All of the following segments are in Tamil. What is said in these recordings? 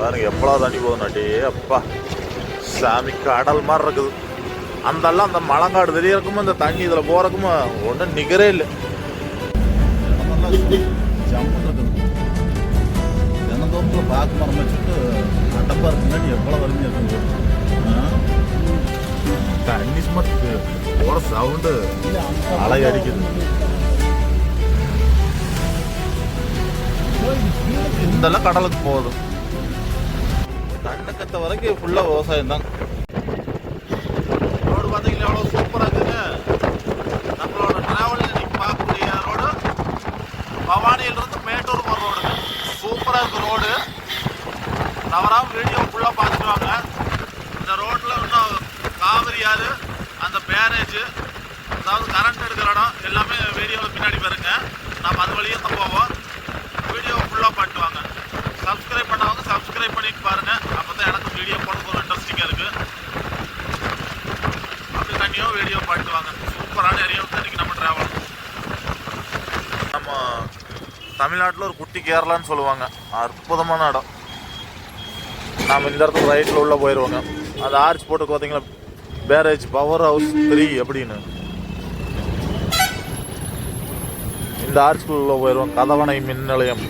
பாருங்க எப்படா தண்ணி போதும் நாட்டி அப்பா. சாமி கடல் மாதிரி இருக்குது. அந்தெல்லாம் அந்த மலங்காடு தெரியறக்கும் இந்த தண்ணி இதில் போறக்கும் ஒன்றும் நிகரே இல்லை. தினந்தோப்பில் பார்க்க மரம் வச்சுட்டு கட்டப்பா இருக்குங்காட்டி எவ்வளோ வரைக்கும் இருக்குது தண்ணி சும்மா போகிற சவுண்டு அலை அடிக்குது. இதெல்லாம் கடலுக்கு போகுது. கண்ணக்கத்த வரைக்கும் ஃபுல்லாக விவசாயம் தான் ரோடு பார்த்தீங்களா எவ்வளோ சூப்பராக இருக்குங்க நம்மளோட டிராவல் இன்னைக்கு பார்க்கக்கூடிய ரோடு பவானியிலிருந்து மேட்டூர் போகிற ரோடு சூப்பராக இருக்கு ரோடு தவறாம வீடியோ ஃபுல்லாக பார்த்துட்டு வாங்க இந்த ரோட்டில் இன்னும் காவிரி ஆறு அந்த பேரேஜ் அதாவது கரண்ட் எடுக்கிற இடம் எல்லாமே வீடியோவில் பின்னாடி பாருங்க நம்ம அது வழியே தான் போவோம் வீடியோ ஃபுல்லாக பண்ணிட்டு வாங்க சப்ஸ்கிரைப் பண்ணவங்க சப்ஸ்கிரைப் பண்ணிட்டு பாருங்க அப்போ தான் எனக்கு வீடியோ போடுறது ஒரு இன்ட்ரெஸ்டிங்காக இருக்கு அப்படி கண்டிப்பாக வீடியோ பண்ணிட்டு வாங்க சூப்பரான ஏரியா இன்னைக்கு நம்ம ட்ராவல் நம்ம தமிழ்நாட்டில் ஒரு குட்டி கேரளான்னு சொல்லுவாங்க. அற்புதமான இடம். நாம் இந்த இடத்துல ரைட்டில் உள்ளே போயிடுவோங்க அது ஆர்ச் போட்டு பார்த்தீங்களா பேரேஜ் பவர் ஹவுஸ் த்ரீ அப்படின்னு. இந்த ஆர்ச்சுக்குள்ள போயிடுவோம் கதவணை மின் நிலையம்.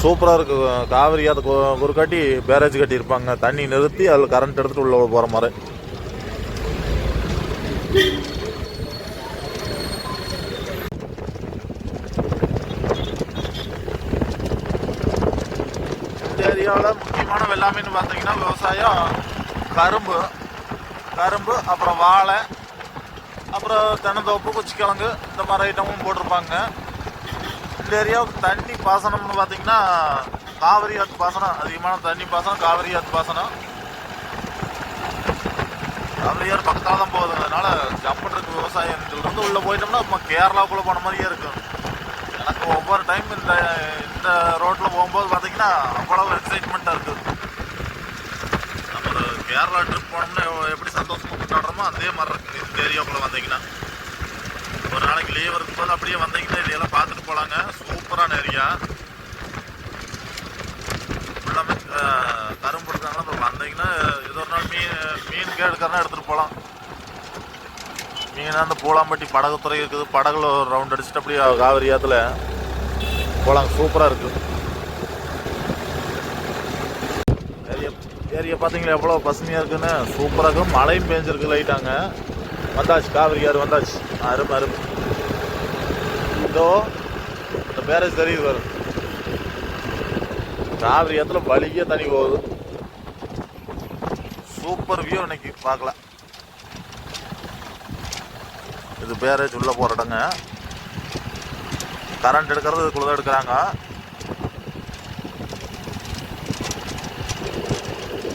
சூப்பராக இருக்கு. காவிரி அது ஒரு குறுக்காட்டி பேரேஜ் கட்டியிருப்பாங்க. தண்ணி நிறுத்தி அதில் கரண்ட் எடுத்துகிட்டு உள்ளே போகிற மாதிரி. இந்தியாவில் முக்கியமான வெள்ளாமைன்னு பார்த்தீங்கன்னா விவசாயம் கரும்பு கரும்பு அப்புறம் வாழை அப்புறம் தென்னந்தோப்பு குச்சிக்கிழங்கு இந்த மாதிரி ஐட்டமும் போட்டிருப்பாங்க. இந்த ஏரியாவுக்கு தண்ணி பாசனம்னு பார்த்தீங்கன்னா காவிரி ஆத்து பாசனம் அதிகமான தண்ணி பாசனம் காவிரி ஆற்று பாசனம். காவிரியார் ஆறு பக்கத்தில் தான் போகுது. அதனால் ஜம்பன் இருக்கு விவசாயம் இருந்து உள்ளே போயிட்டோம்னா நம்ம கேரளாவுக்குள்ளே போன மாதிரியே இருக்கும் எனக்கு ஒவ்வொரு டைம் இந்த இந்த ரோட்டில் போகும்போது பார்த்தீங்கன்னா அவ்வளவு எக்ஸைட்மெண்ட்டாக இருக்குது நம்ம கேரளா ட்ரிப் போனோம்னா எப்படி சந்தோஷமாக கொண்டாடுறோமோ அதே மாதிரி இருக்குது இந்த ஏரியாவுக்குள்ளே வந்தீங்கன்னா. ஒரு நாளைக்கு லீவ் இருக்கும்போது அப்படியே வந்தீங்கன்னா இதெல்லாம் பார்த்துட்டு போகலாங்க சூப்பரான ஏரியா ஃபுல்லாமே கரும்பு இருக்காங்கன்னா அப்புறம் வந்தீங்கன்னா இது ஒரு நாள் மீன் மீன் எடுக்கிறனா எடுத்துகிட்டு போகலாம் நீங்கள் அந்த பூலாம்பட்டி படகுத்துறை இருக்குது. படகுல ஒரு ரவுண்ட் அடிச்சுட்டு அப்படியே காவிரி ஆற்றுல போகலாம் சூப்பராக இருக்குது ஏரியா ஏரியா பார்த்தீங்களா எவ்வளோ பசுமையாக இருக்குன்னு. சூப்பராக இருக்கும் மழையும் பேஞ்சிருக்கு லைட்டாங்க வந்தாச்சு காவிரி ஆறு வந்தாச்சு. அருமை அருமை. இதோ இந்த பேரேஜ் தெரியுது வரும் காவிரி ஆற்றுல வலிக்கே தண்ணி போகுது. சூப்பர் வியூ இன்னைக்கு பார்க்கலாம். இது பேரேஜ் உள்ளே போகிற இடங்க. கரண்ட் எடுக்கிறது இதுக்குள்ள தான் எடுக்கிறாங்க.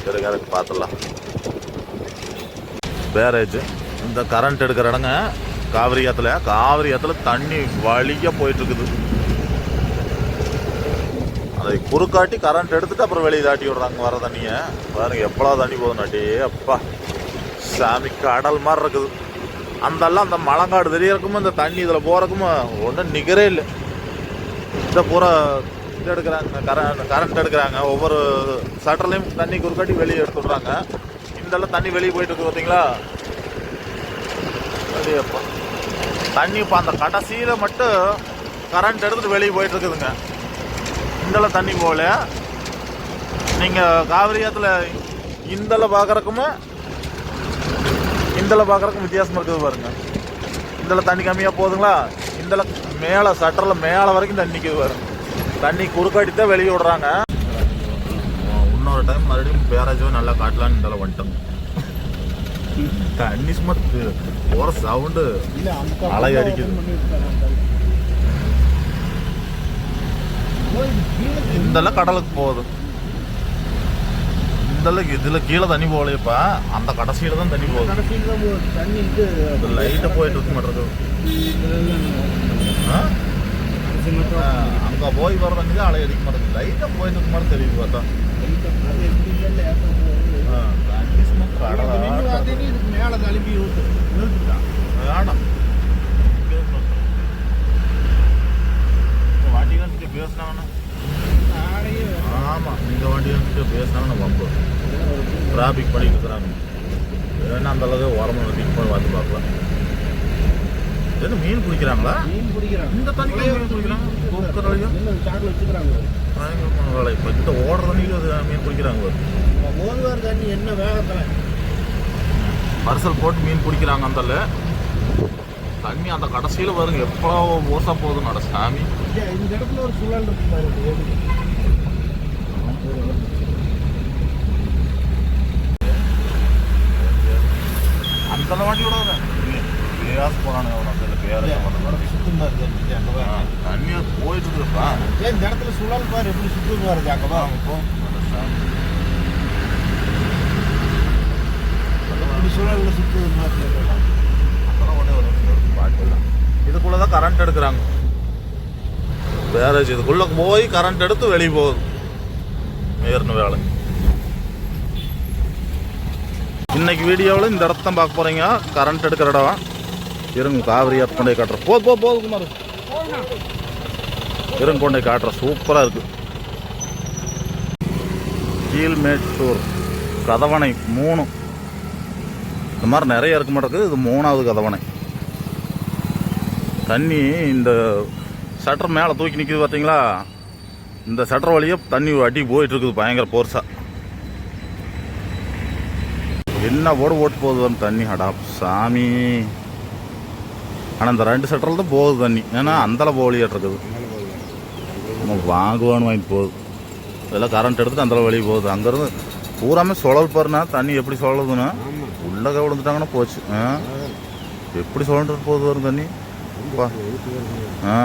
சரி அதுக்கு பார்த்துடலாம் பேரேஜ் இந்த கரண்ட் எடுக்கிற இடங்க காவிரி ஆற்றுல காவிரி ஆற்றுல தண்ணி வழியாக போயிட்டு இருக்குது அதை குறுக்காட்டி கரண்ட் எடுத்துட்டு அப்புறம் வெளியே தாட்டி விடுறாங்க வர தண்ணியை. பாருங்க எப்பளா தண்ணி போதும் நாட்டி அப்பா சாமி கடல் மாதிரி இருக்குது. அந்தெல்லாம் அந்த மலங்காடு தெரியறக்கும் இந்த தண்ணி இதில் போகிறக்கும் ஒன்றும் நிகரே இல்லை. இந்த பூரா இது எடுக்கிறாங்க கரண்ட் கரண்ட் எடுக்கிறாங்க. ஒவ்வொரு சட்டர்லையும் தண்ணி குறுக்காட்டி வெளியே எடுத்து விட்றாங்க இந்தெல்லாம் தண்ணி வெளியே போயிட்டு இருக்கு பார்த்தீங்களா அடேப்பா. தண்ணி இப்போ அந்த கடைசியில் மட்டும் கரண்ட் எடுத்துகிட்டு வெளியே போயிட்டு இருக்குதுங்க. இந்தளவு தண்ணி போகல. நீங்கள் காவிரி ஆற்றுல இந்தளவு பார்க்குறக்குமே இந்தளவு பார்க்குறக்கும் வித்தியாசமாக இருக்குது பாருங்கள் இந்தளவு தண்ணி கம்மியாக போகுதுங்களா இந்தளவு மேலே சட்டரில் மேலே வரைக்கும் தண்ணி நிற்குது பாருங்க. தண்ணி குறுக்காட்டி தான் வெளியே விடுறாங்க. இன்னொரு டைம் மறுபடியும் பேராஜும் நல்லா காட்டலான்னு இந்தளவு வந்துட்டோம். தண்ணி சும்மா போகிற சவுண்டு அலை அடிக்குது. இந்தெல்லாம் கடலுக்கு போகுது. இதெல்லாம் இதில் கீழே தண்ணி போகலையப்பா. அந்த கடைசியில் தான் தண்ணி போகுது. தண்ணி இது இந்த லைட்டை போயிட்டு இருக்க மாட்டேறது. அங்கே போய் வர தண்ணி தான் அலை அடிக்க மாட்டேங்குது. லைட்டா போயிட்டு இருக்க மாதிரி தெரியுது பார்த்தா. ஆ, தழும்பி ஊத்து நிறுத்துட்டான் வேணாம். வாட்டிக்கான் பேசினாங்கன்னா வண்டி வந்துட்டு பேசினாங்கன்னா வம்பு. டிராஃபிக் பண்ணிட்டு இருக்கிறாங்க அந்த அளவுக்கு உரமா நிறுத்திட்டு போய் வந்து பார்க்கலாம். என்ன மீன் பிடிக்கிறாங்களா? மீன் பிடிக்கிறாங்க. இந்த தண்ணிக்கு மீன் பிடிக்கிறாங்க. தூக்குற வழியா இன்னும் சாட்டில் வச்சுக்கிறாங்க. பயங்கரமான வேலை. இப்போ இந்த ஓடுற தண்ணிக்கு அது மீன் பிடிக்கிறாங்க பாரு. ஓதுவார் தண்ணி என்ன வேகத்தில்? பரிசல் போட்டு மீன் பிடிக்கிறாங்க அந்தல தண்ணி அந்த கடைசியில் வருங்க எப்போ ஓசா போகுது நட சாமி. இந்த இடத்துல ஒரு சுழல் இருக்கு பாருங்க ஓடுது. அந்த வண்டியோட பேஸ் போனானு அந்த பேர அதோட சுத்தமா இருக்கு தண்ணி. அங்க பாருங்க. தண்ணியா போயிட்டு இருக்குப்பா ஏன் இந்த இடத்துல சுழல் பாரு எப்படி சுத்து பாருங்க அங்க பாருங்க இப்போ இப்படி சுழல்ல சுத்து மாதிரி அப்புறம் உடனே ஒரு இதுக்குள்ள தான் கரண்ட் எடுக்கிறாங்க பேரேஜ் இதுக்குள்ளே போய் கரண்ட் எடுத்து வெளியே போகுது ஏறின வேலை இன்னைக்கு வீடியோவில் இந்த இடத்த பார்க்க போறீங்க. கரண்ட் எடுக்கிற இடம். இருங்க காவிரி ஏற்ற கொண்டு போய் காட்டுறேன். போது போது போது குமார். இருங்க கொண்டே காட்டுற சூப்பரா சூப்பராக இருக்கு. கீழ்மேட்டூர் கதவணை மூணு. இந்த மாதிரி நிறைய இருக்க மாட்டேங்குது. இது மூணாவது கதவணை. தண்ணி இந்த சட்டர் மேலே தூக்கி நிற்கிது பார்த்தீங்களா? இந்த சட்டர் வழியே தண்ணி அடி போயிட்டு இருக்குது பயங்கர போர்ஸாக என்ன போட ஓட்டு போகுது தண்ணி. அடா சாமி. ஆனால் இந்த ரெண்டு சட்டரில் தான் போகுது தண்ணி. ஏன்னா அந்தளவு போலியாட்டு இருக்குது. நம்ம வாங்குவான்னு வாங்கிட்டு போகுது. இதெல்லாம் கரண்ட் எடுத்துட்டு அந்தளவு வழி போகுது. அங்கேருந்து பூராமே சுழல் பாருனா தண்ணி எப்படி சுழலுதுன்னா உள்ளக விழுந்துட்டாங்கன்னா போச்சு. ஆ? எப்படி சுழன்றது போகுது வரும் தண்ணி. ஆ.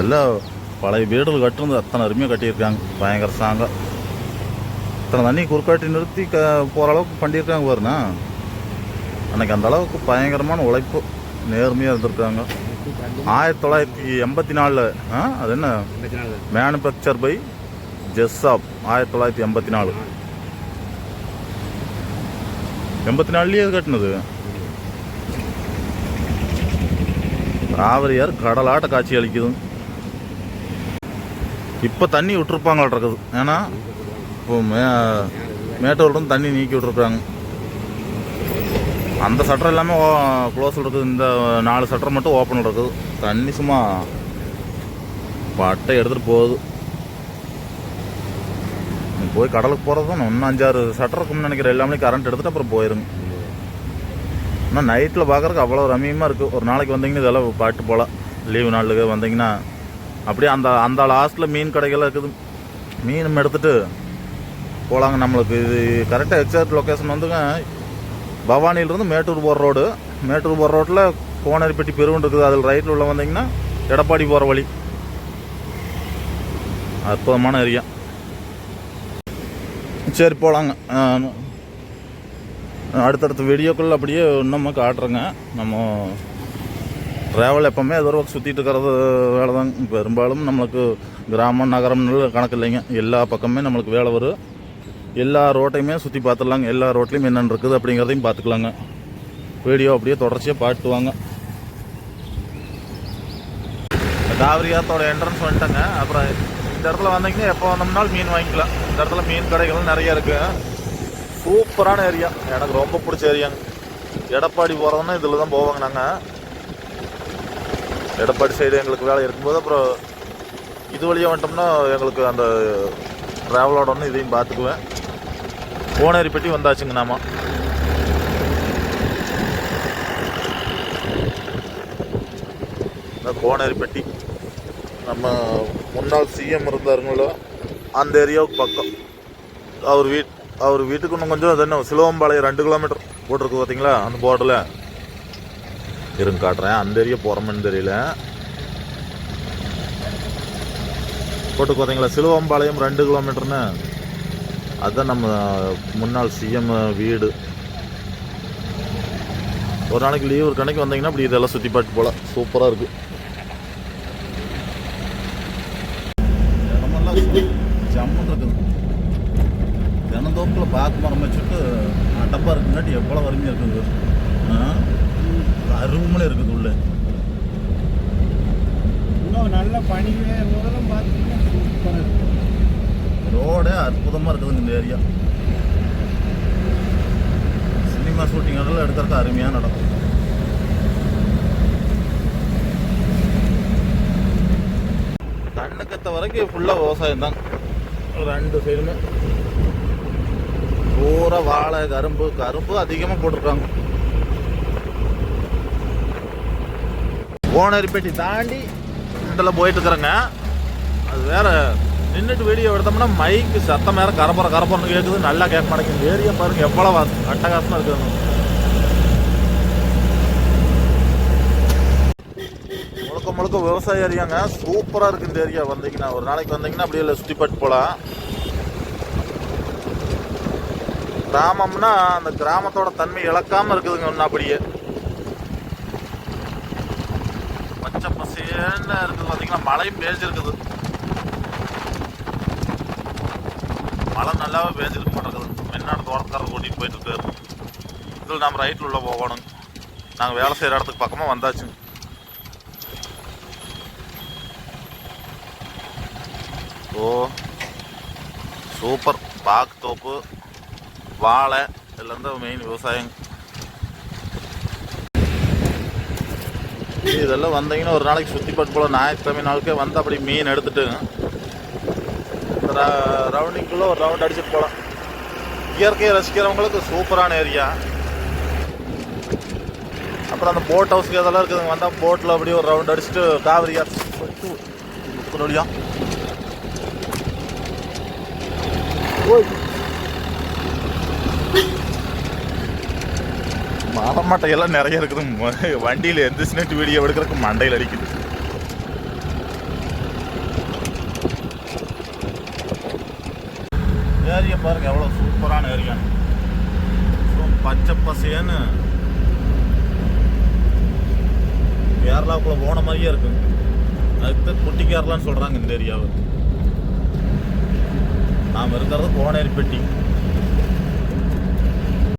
எல்லாம் பழைய வீடுகள் கட்டுறது அத்தனை அருமையாக கட்டியிருக்காங்க. பயங்கர சாங்க. இத்தனை தண்ணி குறுக்காட்டி நிறுத்தி க போகிற அளவுக்கு பண்ணியிருக்காங்க பாருண்ணா. அன்றைக்கி அந்த அளவுக்கு பயங்கரமான உழைப்பு நேர்மையாக இருந்திருக்காங்க. ஆயிரத்தி தொள்ளாயிரத்தி எண்பத்தி நாலில் ஆ அது என்ன? மேனுஃபேக்சர் பை ஜெஸ்ஸாப் ஆயிரத்தி தொள்ளாயிரத்தி எண்பத்தி நாலு. எண்பத்தி நாலுலேயே அது கட்டினது. காவிரியார் கடலாட்ட காட்சி அளிக்குது. இப்போ தண்ணி விட்டுருப்பாங்கள இருக்குது ஏன்னா இப்போ மே மேட்டூர்லேருந்து தண்ணி நீக்கி விட்டுருக்காங்க அந்த சட்டர் எல்லாமே க்ளோஸில் இருக்குது. இந்த நாலு சட்டர் மட்டும் ஓப்பனில் இருக்குது. தண்ணி சும்மா பட்டை எடுத்துகிட்டு போகுது. போய் கடலுக்கு போகிறது தான். இன்னும் அஞ்சாறு சட்டருக்குன்னு நினைக்கிற எல்லாமே கரண்ட் எடுத்துட்டு அப்புறம் போயிருங்க. ஆனால் நைட்டில் பார்க்குறதுக்கு அவ்வளோ ரம்மியமாக இருக்குது ஒரு நாளைக்கு வந்தீங்கன்னா இதெல்லாம் பாட்டு போகலாம் லீவு நாளுக்கு வந்தீங்கன்னா அப்படியே அந்த அந்த லாஸ்ட்டில் மீன் கடைகள்லாம் இருக்குது. மீனும் எடுத்துகிட்டு போகலாங்க நம்மளுக்கு. இது கரெக்டாக எக்ஸாக்ட் லொக்கேஷன் வந்துங்க. பவானியிலிருந்து மேட்டூர் போகிற ரோடு மேட்டூர் போகிற ரோட்டில் கோனரிப்பட்டி பெருவன் இருக்குது. அதில் ரைட்டில் உள்ள வந்தீங்கன்னா எடப்பாடி போகிற வழி. அற்புதமான ஏரியா சரி போகலாங்க அடுத்தடுத்த வீடியோக்குள்ளே அப்படியே இன்னும் காட்டுறேங்க. நம்ம ட்ராவல் எப்போவுமே ஏதோ ஒரு பக்கம் சுற்றிட்டு இருக்கிறது வேலை தான் பெரும்பாலும் நம்மளுக்கு கிராமம் நகரம்னு கணக்கு இல்லைங்க. எல்லா பக்கமே நம்மளுக்கு வேலை வரும். எல்லா ரோட்டையுமே சுற்றி பார்த்துடலாங்க. எல்லா ரோட்லேயும் என்னென்ன இருக்குது அப்படிங்கிறதையும் பார்த்துக்கலாங்க. வீடியோ அப்படியே தொடர்ச்சியாக பாட்டுவாங்க காவிரி என்ட்ரன்ஸ் வந்துட்டேங்க. அப்புறம் இந்த இடத்துல வந்தீங்கன்னா எப்போ வந்தோம்னாலும் மீன் வாங்கிக்கலாம். இந்த இடத்துல மீன் கடைகள் நிறைய இருக்குது சூப்பரான ஏரியா எனக்கு ரொம்ப பிடிச்ச ஏரியாங்க எடப்பாடி போகிறதுன்னா இதில் தான் போவாங்க நாங்கள் எடப்பாடி சைடு எங்களுக்கு வேலை இருக்கும்போது அப்புறம் இது வழியாக வந்துட்டோம்னா எங்களுக்கு அந்த ட்ராவலோட ஒன்று இதையும் பார்த்துக்குவேன். கோனேரிப்பட்டி வந்தாச்சுங்க நாம. இந்த கோனேரிப்பட்டி நம்ம முன்னாள் சிஎம் இருந்தாருங்களோ அந்த ஏரியாவுக்கு பக்கம். அவர் வீட் அவர் வீட்டுக்கு இன்னும் கொஞ்சம் அது என்ன சிலுவம்பாளையம் ரெண்டு கிலோமீட்டர் போட்டிருக்கு பார்த்தீங்களா அந்த போர்டில் இருங்க காட்டுறேன். அந்த ஏரியா போகிறோம்னு தெரியல. போட்டு பார்த்தீங்களா சிலுவம்பாளையம் ரெண்டு கிலோமீட்டர்னு. அதுதான் நம்ம முன்னாள் சிஎம் வீடு. ஒரு நாளைக்கு லீவ் ஒரு கணக்கு வந்தீங்கன்னா அப்படி இதெல்லாம் சுற்றி பார்த்து போகலாம் சூப்பராக இருக்கு. இடமெல்லாம் ஜம்முன்னு இருக்குது. தினந்தோப்பில் பார்க்க மரம் வச்சுட்டு அடப்பாக இருக்குங்காட்டி எவ்வளோ வறுமையாக இருக்குது. ஆ? அருமையில இருக்குது உள்ள. இன்னும் நல்ல பனிவே முதல்ல பார்த்தீங்கன்னா சூப்பராக இருக்கு. அற்புதமாக இருக்குதுங்க இந்த ஏரியா சினிமா ஷூட்டிங் எல்லாம் எடுக்கிறதுக்கு அருமையான இடம் கண்ணுக்கத்த வரைக்கும் ஃபுல்லாக விவசாயம் தான். ரெண்டு சைடுமே பூரா வாழை கரும்பு கரும்பு அதிகமாக போட்டிருக்காங்க. ஓனரிப்பேட்டி தாண்டி இதில் போயிட்டுருக்குறேங்க. அது வேற நின்றுட்டு வீடியோ எடுத்தோம்னா மைக்கு சத்தம் வேற கரப்பற கரப்பறன்னு கேட்குது நல்லா கேட்க மாட்டேங்குது. ஏரியா பாருங்க எவ்வளோ அட்டகாசமாக இருக்குது முழுக்க முழுக்க விவசாய ஏரியாங்க. சூப்பராக இருக்கு இந்த ஏரியா வந்தீங்கன்னா. ஒரு நாளைக்கு வந்தீங்கன்னா அப்படியே இல்லை சுற்றி பட்டு போகலாம் கிராமம்னா அந்த கிராமத்தோட தன்மை இழக்காமல் இருக்குதுங்க ஒன்று அப்படியே பச்சை பசேன்னு இருக்குது பார்த்தீங்கன்னா மழையும் பேஞ்சிருக்குது. மழை நல்லாவே பேஞ்சிருக்கு மாட்டேங்குது வெண்ணாடு தோட்டக்காரர் கூட்டிகிட்டு போயிட்டு இருக்காரு. இதில் நம்ம ரைட்டில் உள்ளே போகணும். நாங்கள் வேலை செய்கிற இடத்துக்கு பக்கமாக வந்தாச்சுங்க ஓ சூப்பர். பாக்கு தோப்பு வாழை இதுலேருந்து மெயின் விவசாயம். இதெல்லாம் வந்தீங்கன்னா ஒரு நாளைக்கு சுற்றி பட்டு போல ஞாயிற்றுக்கிழமை நாளுக்கே வந்து அப்படி மீன் எடுத்துட்டு ரவுண்டிங்குள்ளே ஒரு ரவுண்ட் அடிச்சுட்டு போகலாம் இயற்கையை ரசிக்கிறவங்களுக்கு சூப்பரான ஏரியா. அப்புறம் அந்த போட் ஹவுஸ்க்கு இதெல்லாம் இருக்குதுங்க? வந்தால் போட்டில் அப்படியே ஒரு ரவுண்ட் அடிச்சுட்டு காவிரி ஆத்து. வழியா ஓய். மரமட்டையெல்லாம் நிறைய இருக்குது. வண்டியில் எந்த சின்ன வீடியோ எடுக்கிறதுக்கு மண்டையில் அடிக்குது. ஏரியா பாருங்க எவ்வளோ சூப்பரான ஏரியா. பச்சை பசேன்னு கேரளாவுக்குள்ளே போன மாதிரியே இருக்குங்க அதுக்கு குட்டி கேரளான்னு சொல்கிறாங்க இந்த ஏரியாவை. நாம் இருக்கிறது கோனேரிப்பட்டி